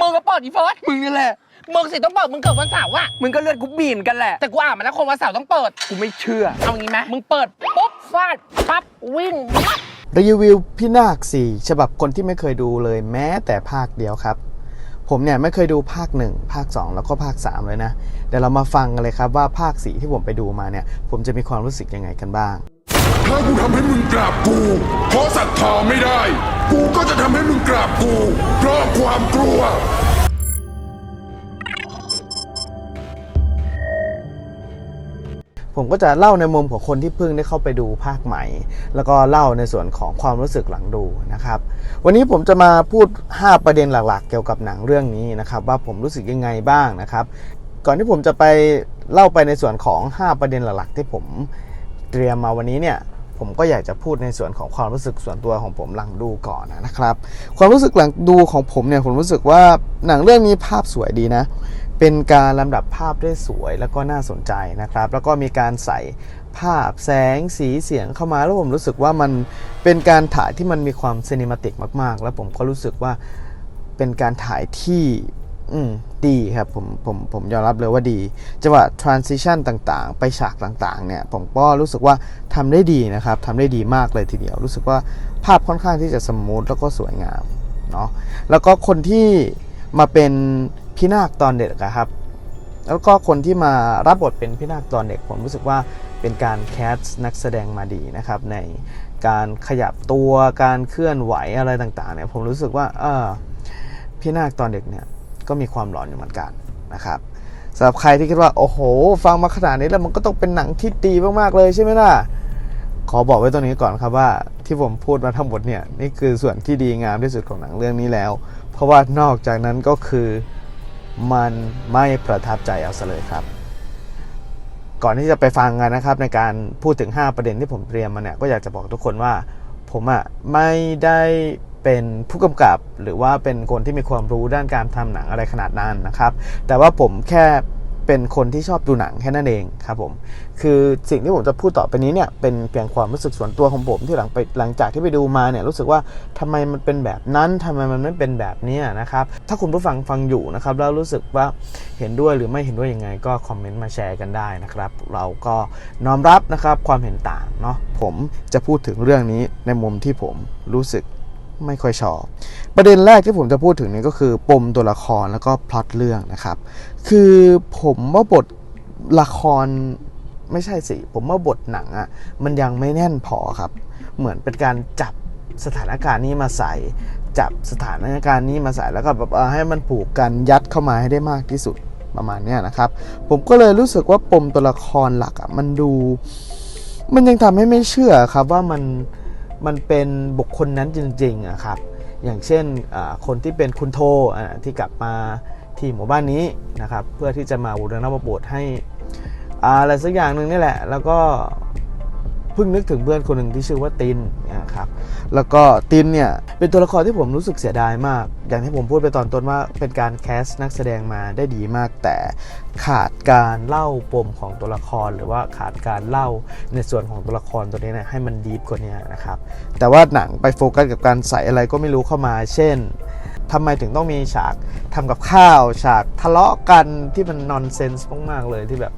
มึงก็เปิดอีเฟิร์สมึงนี่แหละ มึงสิต้องเปิด มึงเกิดวันเสาร์อะมึงก็เลือดกูบีเหมอนกันแหละ แต่กูอ่านมาแล้วคนวันเสาร์ต้องเปิด กูไม่เชื่อ เอางี้ไหมมึงเปิดปุ๊บฟาดปั๊บวิ่งปั๊บรีวิวพี่นาคสี่ฉบับคนที่ไม่เคยดูเลยแม้แต่ภาคเดียวครับ ผมเนี่ยไม่เคยดูภาค 1 ภาค 2 แล้วก็ภาค 3 เลยนะเดี๋ยวเรามาฟังกันเลยครับว่าภาค 4 ที่ผมไปดูมาเนี่ย ผมจะมีความรู้สึกยังไงกันบ้าง ถ้ากูทำให้มึงกราบกูเพราะศรัทธาไม่ได้ กูก็จะทำให้มึงกราบกู เพราะความกลัว ผมก็จะเล่าในมุมของคนที่เพิ่งได้เข้าไปดูภาคใหม่ แล้วก็เล่าในส่วนของความรู้สึกหลังดูนะครับ วันนี้ผมจะมาพูด 5 ประเด็นหลักๆ เกี่ยวกับหนังเรื่องนี้นะครับ ว่าผมรู้สึกยังไงบ้างนะครับ ก่อนที่ผมจะไปเล่าไปในส่วนของ 5 ประเด็นหลักๆ ที่ผมเตรียมมาวันนี้เนี่ย ผมก็อยากจะพูดในส่วนของความรู้สึกส่วนตัวของผมหลังดูก่อนนะครับ ความรู้สึกหลังดูของผมเนี่ยผมรู้สึกว่าหนังเรื่องนี้ภาพสวยดีนะ เป็นการลำดับภาพได้สวยแล้วก็น่าสนใจนะครับ แล้วก็มีการใส่ภาพแสงสีเสียงเข้ามาแล้วผมรู้สึกว่ามันเป็นการถ่ายที่มันมีความซีนิมาติกมาก ๆ แล้วผมก็รู้สึกว่าเป็นการถ่ายที่ อืมดีครับผมผมผมยอมรับเลยว่าดีจังหวะ transition ต่างๆ ไปฉากต่างๆ เนี่ย ผมก็รู้สึกว่าทำได้ดีนะครับทำได้ดีมากเลยทีเดียว รู้สึกว่าภาพค่อนข้างที่จะสมูทแล้วก็สวยงามเนาะแล้วก็คนที่มาเป็นพี่นาคตอนเด็กครับ แล้วก็คนที่มารับบทเป็นพี่นาคตอนเด็ก ผมรู้สึกว่าเป็นการแคสนักแสดงมาดีนะครับ ในการขยับตัวการเคลื่อนไหวอะไรต่างๆเนี่ยผมรู้สึกว่าเออพี่นาคตอนเด็กเนี่ย ก็มีความหลอนอยู่เหมือนกันนะครับสำหรับใครที่คิดว่าโอ้โห ฟังมาขนาดนี้แล้วมันก็ต้องเป็นหนังที่ดีมากๆเลยใช่ไหมล่ะขอบอกไว้ตรงนี้ก่อนครับว่าที่ผมพูดมาทั้งหมดเนี่ยนี่คือส่วนที่ดีงามที่สุดของหนังเรื่องนี้แล้ว เพราะว่านอกจากนั้นก็คือมันไม่ประทับใจเอาซะเลยครับ ก่อนที่จะไปฟังกันนะครับในการพูดถึง 5 ประเด็นที่ผมเตรียมมาเนี่ยก็อยากจะบอกทุกคนว่า ผมอะ่ะไม่ได้ เป็นผู้กำกับหรือว่าเป็นคนที่มีความรู้ด้านการทำหนังอะไรขนาดนั้นนะครับ แต่ว่าผมแค่เป็นคนที่ชอบดูหนังแค่นั้นเองครับผม คือสิ่งที่ผมจะพูดต่อไปนี้เนี่ยเป็นเพียงความรู้สึกส่วนตัวของผมที่หลังไปหลังจากที่ไปดูมาเนี่ยรู้สึกว่าทำไมมันเป็นแบบนั้นทำไมมันไม่เป็นแบบนี้นะครับ ถ้าคุณผู้ฟังฟังอยู่นะครับแล้วรู้สึกว่าเห็นด้วยหรือไม่เห็นด้วยยังไง ก็คอมเมนต์มาแชร์กันได้นะครับ เราก็น้อมรับนะครับความเห็นต่างเนาะผมจะพูดถึงเรื่องนี้ในมุมที่ผมรู้สึก ไม่ค่อยชอบ ประเด็นแรกที่ผมจะพูดถึงนี้ก็คือ ปมตัวละครแล้วก็พล็อตเรื่องนะครับ คือผมว่าบทละครไม่ใช่สิ ผมว่าบทหนังอะ่ะมันยังไม่แน่นพอครับ เหมือนเป็นการจับสถานการณ์นี้มาใส่จับสถานการณ์นี้มาใส่แล้วก็แบบเออให้มันผูกกันยัดเข้ามาให้ได้มากที่สุดประมาณนี้นะครับ ผมก็เลยรู้สึกว่าปมตัวละครหลักอะ่ะมันดู มันยังทำให้ไม่เชื่อครับว่ามัน มันเป็นบุคคลนั้นจริงๆอะครับ อย่างเช่นคนที่เป็นคุณโทที่กลับมาที่หมู่บ้านนี้นะครับ เพื่อที่จะมาบูรณะบทให้อะไรสักอย่างหนึ่งนี่แหละ แล้วก็ เพิ่งนึกถึงเพื่อนคนหนึ่งที่ชื่อว่าตินนะครับแล้วก็ตินเนี่ยเป็นตัวละครที่ผมรู้สึกเสียดายมาก อย่างที่ผมพูดไปตอนต้นว่าเป็นการแคสนักแสดงมาได้ดีมาก แต่ขาดการเล่าปมของตัวละคร หรือว่าขาดการเล่าในส่วนของตัวละครตัวนี้นี่ยให้มันดีกว่านี้นะครับแต่ว่าหนังไปโฟกัสกับการใส่อะไรก็ไม่รู้เข้ามา เช่นทำไมถึงต้องมีฉากทำกับข้าว ฉากทะเลาะกันที่มันนอนเซนส์มากๆเลยที่แบบ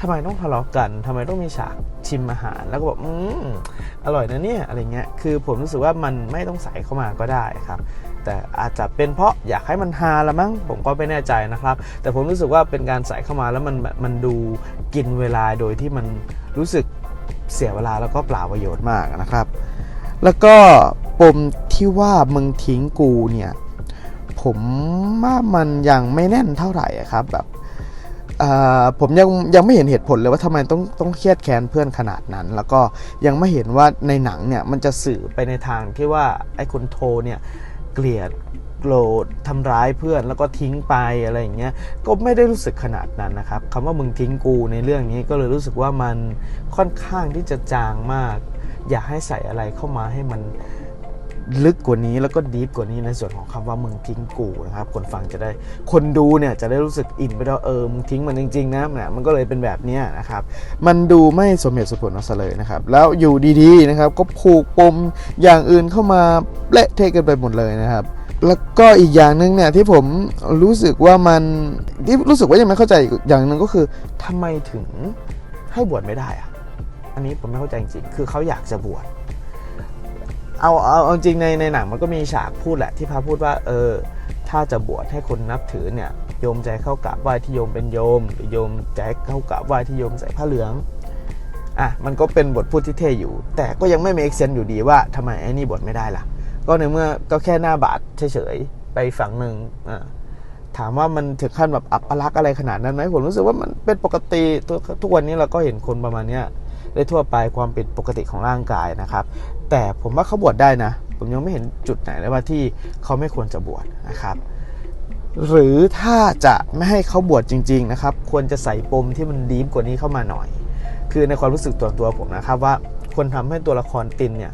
ทำไมต้องทะเลาะกันทำไมต้องมีฉากชิมอาหาร แล้วก็แบบอืมอร่อยนะเนี่ยอะไรเงี้ยคือผมรู้สึกว่ามันไม่ต้องใส่เข้ามาก็ได้ครับแต่อาจจะเป็นเพราะอยากให้มันฮาละมั้งผมก็ไม่แน่ใจนะครับ แต่ผมรู้สึกว่าเป็นการใส่เข้ามาแล้วมันมันดูกินเวลาโดยที่มันรู้สึกเสียเวลาแล้วก็เปล่าประโยชน์มากนะครับ แล้วก็ปมที่ว่ามึงทิ้งกูเนี่ยผมว่ามันยังไม่แน่นเท่าไหร่ครับแบบ ผมยังยังไม่เห็นเหตุผลเลยว่าทำไมต้องต้องเครียดแค้นเพื่อนขนาดนั้น แล้วก็ยังไม่เห็นว่าในหนังเนี่ยมันจะสื่อไปในทางที่ว่าไอ้คนโทเนี่ยเกลียดโกรธทำร้ายเพื่อนแล้วก็ทิ้งไปอะไรอย่างเงี้ยก็ไม่ได้รู้สึกขนาดนั้นนะครับคำว่ามึงทิ้งกูในเรื่องนี้ก็เลยรู้สึกว่ามันค่อนข้างที่จะจางมาก อยากให้ใส่อะไรเข้ามาให้มัน ลึกกว่านี้แล้วก็ดีฟกว่านี้ในส่วนของคำว่ามึงทิ้งกูนะครับ คนฟังจะได้คนดูเนี่ยจะได้รู้สึกอินไปด้วยเออมึงทิ้งมันจริงๆนะเนี่ยมันก็เลยเป็นแบบนี้นะครับ มันดูไม่สมเหตุสมผลเอาซะเลยนะครับ แล้วอยู่ดีๆนะครับ ก็ผูกปมอย่างอื่นเข้ามาเละเทะกันไปหมดเลยนะครับแล้วก็อีกอย่างหนึ่งเนี่ยที่ผมรู้สึกว่ามันที่รู้สึกว่ายังไม่เข้าใจอีกอย่างหนึ่งก็คือทำไมถึงให้บวชไม่ได้อะอันนี้ผมไม่เข้าใจจริงๆคือเขาอยากจะบวช เอาเอาเอาจริงในในหนังมันก็มีฉากพูดแหละที่พระพูดว่าเออถ้าจะบวชให้คนนับถือเนี่ยโยมใจเข้ากราบไหว้ที่โยมเป็นโยมหรือโยมใจเข้ากราบไหว้ที่โยมใส่ผ้าเหลืองอะมันก็เป็นบทพูดที่เท่อยู่ แต่ก็ยังไม่ make sense อยู่ดีว่าทำไมไอ้นี่บวชไม่ได้ล่ะ ก็ในเมื่อก็แค่หน้าบาดเฉยๆไปฝั่งหนึ่งอ่าถามว่ามันถึงขั้นแบบอับปลักษ์อะไรขนาดนั้นไหมผมรู้สึกว่ามันเป็นปกติทุกทุกวันนี้เราก็เห็นคนประมาณเนี้ยได้ทั่วไปความเป็นปกติของร่างกายนะครับ แต่ผมว่าเขาบวชได้นะ ผมยังไม่เห็นจุดไหนเลยว่าที่เขาไม่ควรจะบวชนะครับ หรือถ้าจะไม่ให้เขาบวชจริง ๆ นะครับ ควรจะใส่ปมที่มันดีฟกว่านี้เข้ามาหน่อย คือในความรู้สึกตัวตัวผมนะครับว่าควรทำให้ตัวละครตินเนี่ย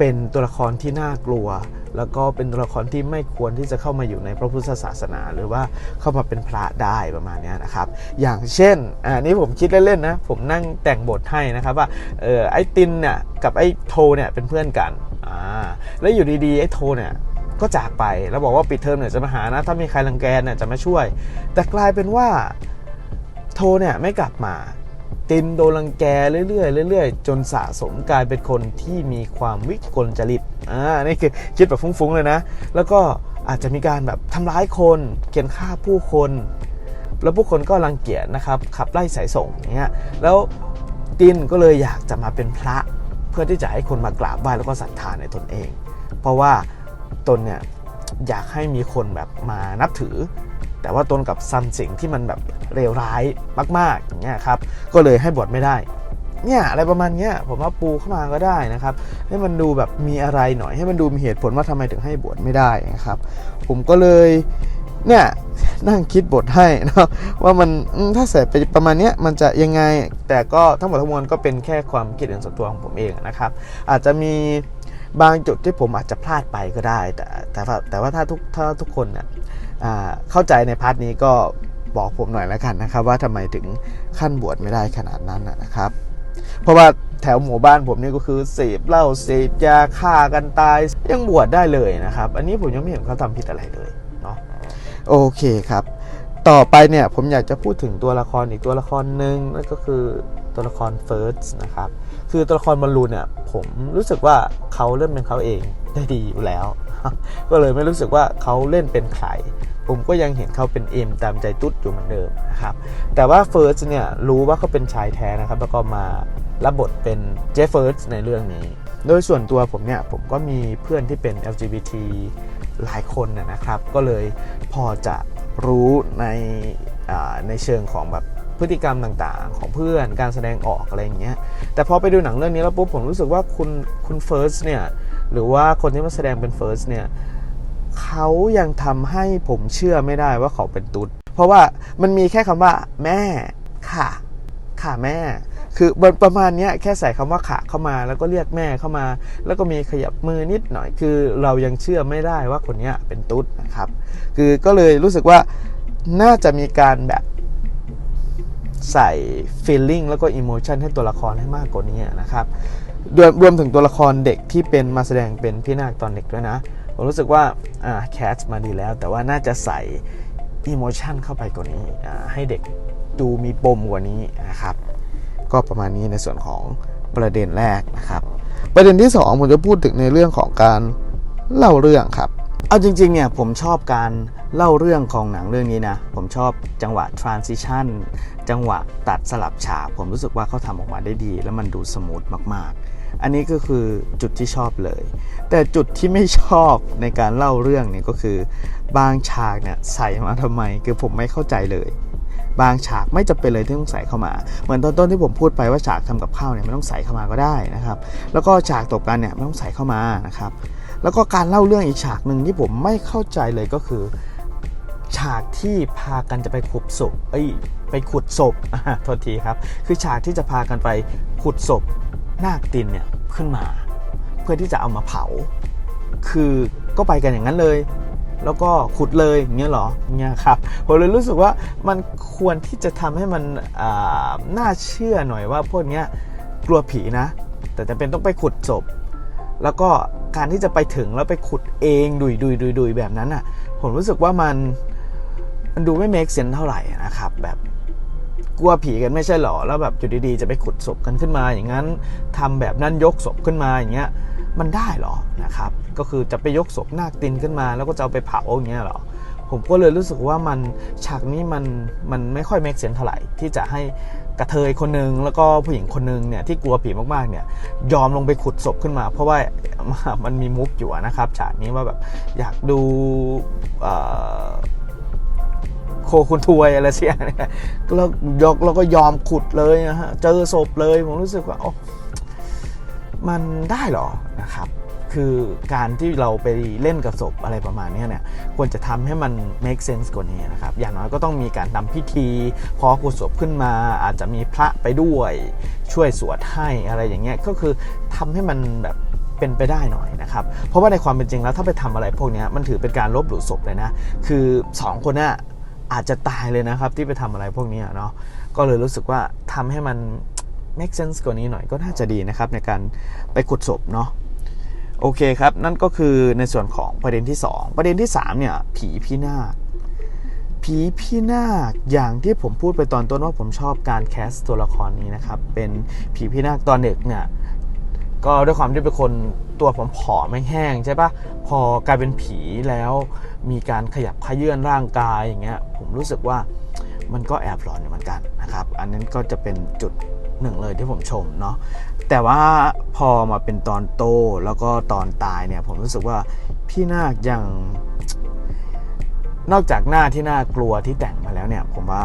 เป็นตัวละครที่น่ากลัว แล้วก็เป็นตัวละครที่ไม่ควรที่จะเข้ามาอยู่ในพระพุทธศาสนา หรือว่าเข้ามาเป็นพระได้ประมาณนี้นะครับ อย่างเช่นอ่านี่ผมคิดเล่นๆนะ ผมนั่งแต่งบทให้นะครับว่าเออไอ้ตินเนี่ยกับไอ้โทเนี่ยเป็นเพื่อนกันอ่าแล้วอยู่ดีๆไอ้โทเนี่ยก็จากไปแล้วบอกว่าปิดเทอมเนี่ยจะมาหานะ ถ้ามีใครรังแกเนี่ยจะมาช่วย แต่กลายเป็นว่าโทเนี่ยไม่กลับมา ตินโดนรังแกเรื่อยๆเรื่อยๆ จนสะสมกลายเป็นคนที่มีความวิกลจริตอ่านี่คือคิดแบบฟุ้งๆเลยนะ แล้วก็อาจจะมีการแบบทำร้ายคน เขียนฆ่าผู้คน แล้วผู้คนก็รังเกียจนะครับ ขับไล่สายส่งอย่างเงี้ยแล้วตินก็เลยอยากจะมาเป็นพระเพื่อที่จะให้คนมากราบไหว้แล้วก็ศรัทธาในตนเอง เพราะว่าตนเนี่ยอยากให้มีคนแบบมานับถือ แต่ว่าตนกับซัมสิงที่มันแบบเลวร้ายมาก ๆ อย่างเงี้ยครับ ก็เลยให้บวชไม่ได้ เนี่ยอะไรประมาณเนี้ยผมว่าปูเข้ามาก็ได้นะครับ ให้มันดูแบบมีอะไรหน่อย ให้มันดูมีเหตุผลว่าทำไมถึงให้บวชไม่ได้นะครับ ผมก็เลยเนี่ยนั่งคิดบทให้นะว่ามันถ้าใส่ไปประมาณเนี้ยมันจะยังไงแต่ก็ทั้งหมดทั้งมวลก็เป็นแค่ความคิดเห็นส่วนตัวของผมเองนะครับ อาจจะมีบางจุดที่ผมอาจจะพลาดไปก็ได้ แต่แต่ว่าแต่ว่าถ้าทุกถ้าทุกคนเนี่ย เข้าใจในพาร์ทนี้ก็บอกผมหน่อยแล้วกันนะครับ ว่าทำไมถึงขั้นบวชไม่ได้ขนาดนั้นนะครับ เพราะว่าแถวหมู่บ้านผมนี่ก็คือเสพเหล้าเสพยาฆ่ากันตายยังบวชได้เลยนะครับ อันนี้ผมยังไม่เห็นเขาทำผิดอะไรเลยเนาะโอเคครับ ต่อไปเนี่ยผมอยากจะพูดถึงตัวละครอีกตัวละครหนึ่งนั่นก็คือตัวละครเฟิร์สนะครับคือตัวละครบอลลูนเนี่ยผมรู้สึกว่าเขาเล่นเป็นเขาเองได้ดีอยู่แล้ว ก็เลยไม่รู้สึกว่าเขาเล่นเป็นใคร ผมก็ยังเห็นเขาเป็นเอ็มตามใจตุ๊ดอยู่เหมือนเดิมนะครับ แต่ว่าเฟิร์สเนี่ยรู้ว่าเขาเป็นชายแท้นะครับ แล้วก็มารับบทเป็นเจฟเฟิร์สในเรื่องนี้ โดยส่วนตัวผมเนี่ยผมก็มีเพื่อนที่เป็น LGBT หลายคนนะครับ ก็เลยพอจะรู้ในในเชิงของแบบพฤติกรรมต่างๆ ของเพื่อนการแสดงออกอะไรอย่างเงี้ยแต่พอไปดูหนังเรื่องนี้แล้วปุ๊บผมรู้สึกว่าคุณคุณเฟิร์สเนี่ย หรือว่าคนที่มาแสดงเป็นเฟิร์สเนี่ยเขายังทำให้ผมเชื่อไม่ได้ว่าเขาเป็นตุ๊ด เพราะว่ามันมีแค่คำว่า แม่ค่ะ ค่ะแม่ คือประมาณนี้แค่ใส่คำว่าขาเข้ามา แล้วก็เรียกแม่เข้ามา แล้วก็มีขยับมือนิดหน่อย คือเรายังเชื่อไม่ได้ว่าคนนี้เป็นตุ๊ดนะครับ คือก็เลยรู้สึกว่าน่าจะมีการแบบใส่ feeling แล้วก็ emotion ให้ตัวละครให้มากกว่านี้นะครับ รวมรวมถึงตัวละครเด็กที่เป็นมาแสดงเป็นพี่นาคตอนเด็กด้วยนะ ผมรู้สึกว่าแคสมาดีแล้ว แต่ว่าน่าจะใส่ emotion เข้าไปกว่านี้ให้เด็กดูมีปมกว่านี้นะครับ ก็ประมาณนี้ในส่วนของประเด็นแรกนะครับ ประเด็นที่ 2 ผมจะพูดถึงในเรื่องของการเล่าเรื่องครับ เอาจริงๆเนี่ยผมชอบการเล่าเรื่องของหนังเรื่องนี้นะ ผมชอบจังหวะ transition จังหวะตัดสลับฉากผมรู้สึกว่าเขาทำออกมาได้ดี แล้วมันดูสมูทมากๆ อันนี้ก็คือจุดที่ชอบเลย แต่จุดที่ไม่ชอบในการเล่าเรื่องเนี่ยก็คือบางฉากเนี่ยใส่มาทำไม คือผมไม่เข้าใจเลย บางฉากไม่จำเป็นเลยที่ต้องใส่เข้ามา เหมือนตอนต้นที่ผมพูดไปว่าฉากทำกับข้าวเนี่ยไม่ต้องใส่เข้ามาก็ได้นะครับ แล้วก็ฉากตบกันเนี่ยไม่ต้องใส่เข้ามานะครับ แล้วก็การเล่าเรื่องอีกฉากหนึ่งที่ผมไม่เข้าใจเลยก็คือ ฉากที่พากันจะไปขุดศพเอ้ยไปขุดศพอ่าโทษทีครับ คือฉากที่จะพากันไปขุดศพ นาคตินเนี่ยขึ้นมา เพื่อที่จะเอามาเผา คือก็ไปกันอย่างนั้นเลย แล้วก็ขุดเลยเงี้ยเหรอเงี้ยครับผมเลยรู้สึกว่ามันควรที่จะทำให้มันน่าเชื่อหน่อยว่าพวกเนี้ยกลัวผีนะ แต่จำเป็นต้องไปขุดศพแล้วก็การที่จะไปถึงแล้วไปขุดเองดุยดุยดุยดุยแบบนั้นอะ ผมรู้สึกว่ามันมันดูไม่ make sense เท่าไหร่นะครับแบบ กลัวผีกันไม่ใช่หรอ แล้วแบบอยู่ดีๆ จะไปขุดศพกันขึ้นมา อย่างนั้นทำแบบนั้นยกศพขึ้นมาอย่างเงี้ย มันได้หรอนะครับ ก็คือจะไปยกศพนาคตินขึ้นมา แล้วก็จะเอาไปเผาอย่างเงี้ยหรอ ผมก็เลยรู้สึกว่ามันฉากนี้มันมันไม่ค่อย make sense เท่าไหร่ที่จะให้กระเทยคนหนึ่งแล้วก็ผู้หญิงคนหนึ่งเนี่ยที่กลัวผีมากๆเนี่ยยอมลงไปขุดศพขึ้นมา เพราะว่ามันมีมุกอยู่นะครับฉากนี้ว่าแบบอยากดู โคคุณทวยอะไรเสียเนี่ยแล้วยกแล้วก็ยอมขุดเลยนะฮะเจอศพเลยผมรู้สึกว่าโอ้มันได้เหรอนะครับ คือการที่เราไปเล่นกับศพอะไรประมาณนี้เนี่ยควรจะทำให้มัน make sense กว่านี้นะครับ อย่างน้อยก็ต้องมีการทำพิธีพอกุศลขึ้นมาอาจจะมีพระไปด้วยช่วยสวดให้อะไรอย่างเงี้ยก็คือทำให้มันแบบเป็นไปได้หน่อยนะครับ เพราะว่าในความเป็นจริงแล้วถ้าไปทำอะไรพวกนี้มันถือเป็นการลบหลู่ศพเลยนะ คือสองคนน่ะ อาจจะตายเลยนะครับที่ไปทำอะไรพวกนี้เนาะก็เลยรู้สึกว่าทำให้มัน make sense กว่านี้หน่อยก็น่าจะดีนะครับในการไปขุดศพเนาะโอเคครับ นั่นก็คือในส่วนของประเด็นที่ 2 ประเด็นที่ 3 เนี่ย ผีพี่นาคผีพี่นาคอย่างที่ผมพูดไปตอนต้นว่าผมชอบการแคสตัวละครนี้นะครับ เป็นผีพี่นาคตอนเด็กเนี่ย ก็ด้วยความที่เป็นคนตัวผมผอมไม่แห้งใช่ปะพอกลายเป็นผีแล้วมีการขยับขยื่นร่างกายอย่างเงี้ยผมรู้สึกว่ามันก็แอบหลอนอยู่เหมือนกันนะครับ อันนั้นก็จะเป็นจุดหนึ่งเลยที่ผมชมเนาะแต่ว่าพอมาเป็นตอนโตแล้วก็ตอนตายเนี่ยผมรู้สึกว่าพี่นาคยังนอกจากหน้าที่น่ากลัวที่แต่งมาแล้วเนี่ย ผมว่า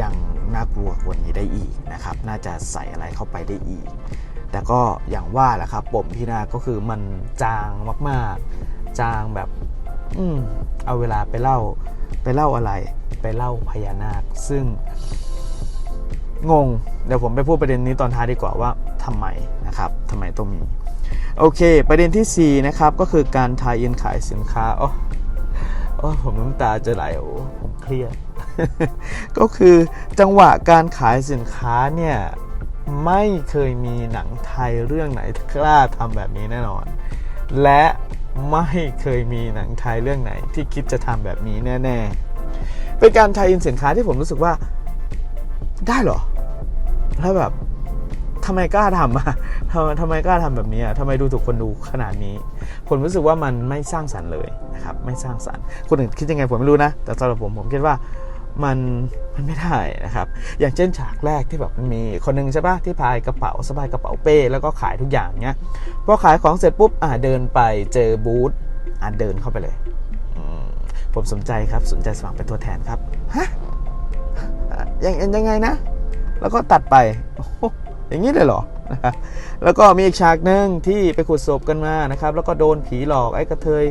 ยังน่ากลัวกว่านี้ได้อีกนะครับ น่าจะใส่อะไรเข้าไปได้อีก แต่ก็อย่างว่าแหละครับปมพี่นาก็คือมันจางมากๆ จางแบบ อืมเอาเวลาไปเล่า ไปเล่าอะไร ไปเล่าพญานาค ซึ่ง งง เดี๋ยวผมไปพูดประเด็นนี้ตอนท้ายดีกว่าว่าทำไมนะครับทำไมต้องมี โอเค ประเด็นที่ 4 นะครับ ก็คือการทายอินขายสินค้าอ้โอ้ผมน้ำตาจะไหลโอ้ผมเครียด ก็คือจังหวะการขายสินค้าเนี่ย ไม่เคยมีหนังไทยเรื่องไหนกล้าทำแบบนี้แน่นอน และไม่เคยมีหนังไทยเรื่องไหนที่คิดจะทำแบบนี้แน่ ๆ เป็นการไทยอินสินค้าที่ผมรู้สึกว่าได้เหรอ แล้วแบบทำไมกล้าทำอะทำไมทำไมกล้าทำแบบนี้อะทำไมดูถูกคนดูขนาดนี้ ผมรู้สึกว่ามันไม่สร้างสรรค์เลยนะครับ ไม่สร้างสรรค์ คนอื่นคิดยังไงผมไม่รู้นะ แต่สำหรับผมผมคิดว่า มันมันไม่ได้นะครับ อย่างเช่นฉากแรกที่แบบมันมีคนหนึงใช่ปะที่พายกระเป๋าสบายกระเป๋าเป้แล้วก็ขายทุกอย่างเนี้ยพอขายของเสร็จปุ๊บอ่าเดินไปเจอบูธอ่าเดินเข้าไปเลยผมสนใจครับสนใจสมัครเป็นตัวแทนครับฮะยังยังไงนะ แล้วก็ตัดไปโอ้โหอย่างนี้เลยเหรอ นะครับแล้วก็มีอีกฉากหนึ่งที่ไปขุดศพกันมานะครับ แล้วก็โดนผีหลอกไอ้กระเทย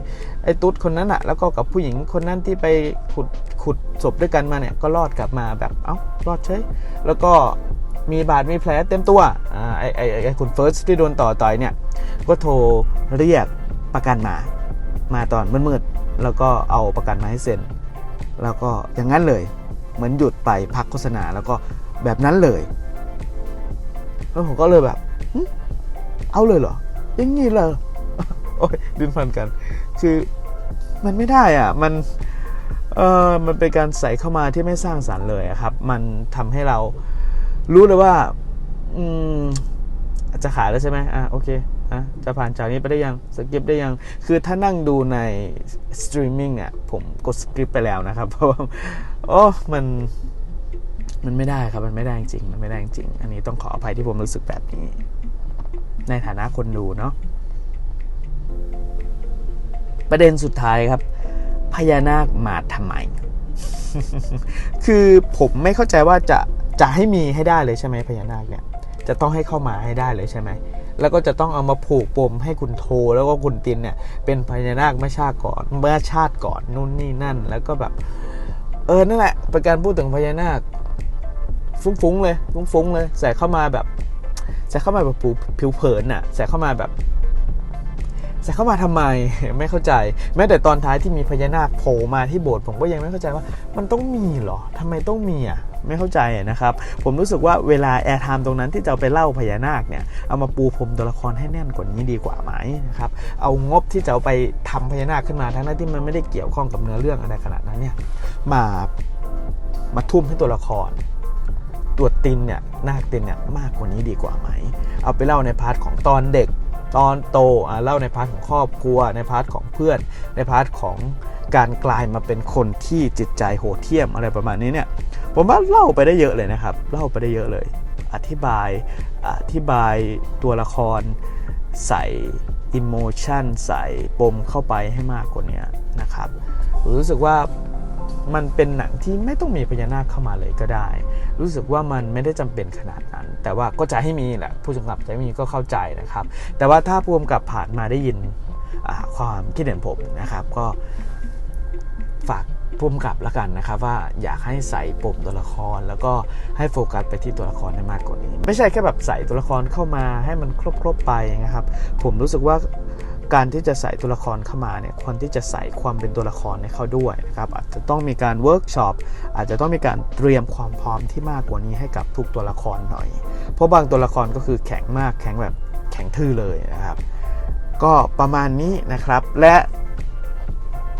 ไอ้ตุ๊ดคนนั้นอะแล้วก็กับผู้หญิงคนนั้นที่ไปขุดขุดศพด้วยกันมาเนี่ยก็รอดกลับมาแบบเอ้ารอดเฉยแล้วก็มีบาดมีแผลเต็มตัวอ่าไอ้ไอ้ไอ้ไอ้คุณเฟิร์สที่โดนต่อต่อยเนี่ยก็โทรเรียกประกันมามาตอนมืดๆแล้วก็เอาประกันมาให้เซ็นแล้วก็อย่างนั้นเลย เหมือนหยุดไปพักโฆษณาแล้วก็แบบนั้นเลย แล้วผมก็เลยแบบเอาเลยเหรออยังงี้เลยโอ้ยดินพันกัน คือมันไม่ได้อะ มันเออมันเป็นการใส่เข้ามาที่ไม่สร้างสรรค์เลยครับ มันทำให้เรารู้เลยว่า อืมจะขายแล้วใช่ไหมอะโอเคอะจะผ่านจากนี้ไปได้ยังสกิปได้ยัง คือถ้านั่งดูในสตรีมมิ่งอะผมกดสกิปไปแล้วนะครับ เพราะว่าโอ้มัน มันไม่ได้ครับมันไม่ได้จริงมันไม่ได้จริงอันนี้ต้องขออภัยที่ผมรู้สึกแบบนี้ ในฐานะคนดูเนาะประเด็นสุดท้ายครับ พญานาคมาทำไม คือผมไม่เข้าใจว่าจะจะให้มีให้ได้เลยใช่ไหมพญานาคเนี่ย จะต้องให้เข้ามาให้ได้เลยใช่ไหมแล้วก็จะต้องเอามาผูกปมให้คุณโทแล้วก็คุณตินเนี่ย เป็นพญานาคเมื่อชาติก่อนเมื่อชาติก่อนนู่นนี่นั่น แล้วก็แบบ เออนั่นแหละเป็นการพูดถึงพญานาค ฟุ้งๆเลยฟุ้งๆเลย ใส่เข้ามาแบบ ใส่เข้ามาแบบผิวเผินน่ะใส่เข้ามาแบบใส่เข้ามาทำไมไม่เข้าใจ แม้แต่ตอนท้ายที่มีพญานาคโผล่มาที่โบสถ์ผมก็ยังไม่เข้าใจว่า มันต้องมีเหรอทำไมต้องมีอะไม่เข้าใจนะครับ ผมรู้สึกว่าเวลาแอร์ไทม์ตรงนั้นที่จะไปเล่าพญานาคเนี่ยเอามาปูพรมตัวละครให้แน่นกว่านี้ดีกว่าไหมนะครับเอางบที่จะไปทำพญานาคขึ้นมาทั้งนั้นที่มันไม่ได้เกี่ยวข้องกับเนื้อเรื่องอะไรขนาดนั้นเนี่ยมามาทุ่มให้ตัวละคร ตัวตินเนี่ยนาคตินเนี่ยมากกว่านี้ดีกว่าไหม เอาไปเล่าในพาร์ทของตอนเด็กตอนโตอะเล่าในพาร์ทของครอบครัว ในพาร์ทของเพื่อน ในพาร์ทของการกลายมาเป็นคนที่จิตใจโหดเหี้ยมอะไรประมาณนี้เนี่ยผมว่าเล่าไปได้เยอะเลยนะครับ เล่าไปได้เยอะเลย อธิบายอธิบายตัวละครใส่อิโมชันใส่ปมเข้าไปให้มากกว่านี้นะครับผมรู้สึกว่า มันเป็นหนังที่ไม่ต้องมีพญานาคเข้ามาเลยก็ได้ รู้สึกว่ามันไม่ได้จำเป็นขนาดนั้น แต่ว่าก็จะให้มีแหละผู้กำกับจะมีก็เข้าใจนะครับ แต่ว่าถ้าผู้กำกับผ่านมาได้ยินความคิดเห็นผมนะครับ ก็ฝากผู้กำกับล้วกันนะครับว่าอยากให้ใส่ปมตัวละคร แล้วก็ให้โฟกัสไปที่ตัวละครให้มากกว่านี้ ไม่ใช่แค่แบบใส่ตัวละครเข้ามาให้มันครบๆไปนะครับ ผมรู้สึกว่า การที่จะใส่ตัวละครเข้ามาเนี่ยควรที่จะใส่ความเป็นตัวละครให้เข้าด้วยนะครับอาจจะต้องมีการเวิร์กช็อปอาจจะต้องมีการเตรียมความพร้อมที่มากกว่านี้ให้กับทุกตัวละครหน่อย เพราะบางตัวละครก็คือแข็งมากแข็งแบบแข็งทื่อเลยนะครับ ก็ประมาณนี้นะครับและ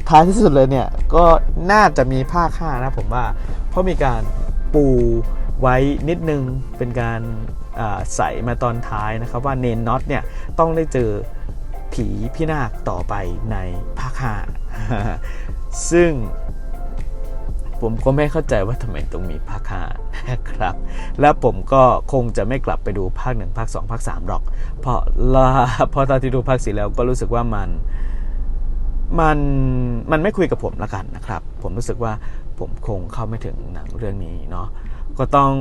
ท้ายที่สุดเลยเนี่ยก็น่าจะมีภาค5นะผมว่า เพราะมีการปูไว้นิดนึงเป็นการใส่มาตอนท้ายนะครับว่าเนนน็อตเนี่ยต้องได้เจอ ผีพี่นาคต่อไปในภาค5ซึ่งผมก็ไม่เข้าใจว่าทำไมต้องมีภาค5นะครับ และผมก็คงจะไม่กลับไปดูภาค1ภาค2ภาค3หรอก เพราะละเพราะตอนที่ดูภาคสี่แล้วก็รู้สึกว่ามันมันมันไม่คุยกับผมละกันนะครับ ผมรู้สึกว่าผมคงเข้าไม่ถึงหนังเรื่องนี้เนาะก็ต้อง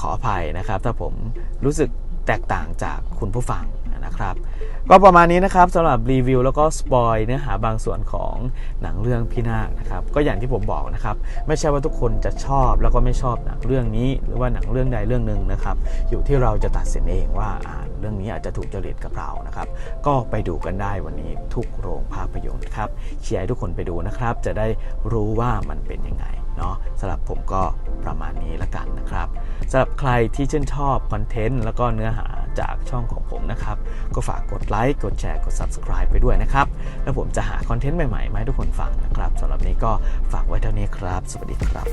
ขออภัยนะครับ ถ้าผมรู้สึกแตกต่างจากคุณผู้ฟัง นะครับ ก็ประมาณนี้นะครับสำหรับรีวิวแล้วก็สปอยเนื้อหาบางส่วนของหนังเรื่องพี่นาคนะครับก็อย่างที่ผมบอกนะครับ ไม่ใช่ว่าทุกคนจะชอบแล้วก็ไม่ชอบหนังเรื่องนี้ หรือว่าหนังเรื่องใดเรื่องหนึ่งนะครับ อยู่ที่เราจะตัดสินเองว่าอ่าเรื่องนี้อาจจะถูกจริตกับเรานะครับ ก็ไปดูกันได้วันนี้ทุกโรงภาพยนตร์ครับเชียร์ให้ทุกคนไปดูนะครับ จะได้รู้ว่ามันเป็นยังไง เนาะสำหรับผมก็ประมาณนี้ละกันนะครับสำหรับใครที่ชื่นชอบคอนเทนต์แล้วก็เนื้อหาจากช่องของผมนะครับ ก็ฝากกดไลค์กดแชร์กด subscribe ไปด้วยนะครับ แล้วผมจะหาคอนเทนต์ใหม่ๆมาให้ทุกคนฟังนะครับสำหรับนี้ก็ฝากไว้เท่านี้ครับ สวัสดีครับ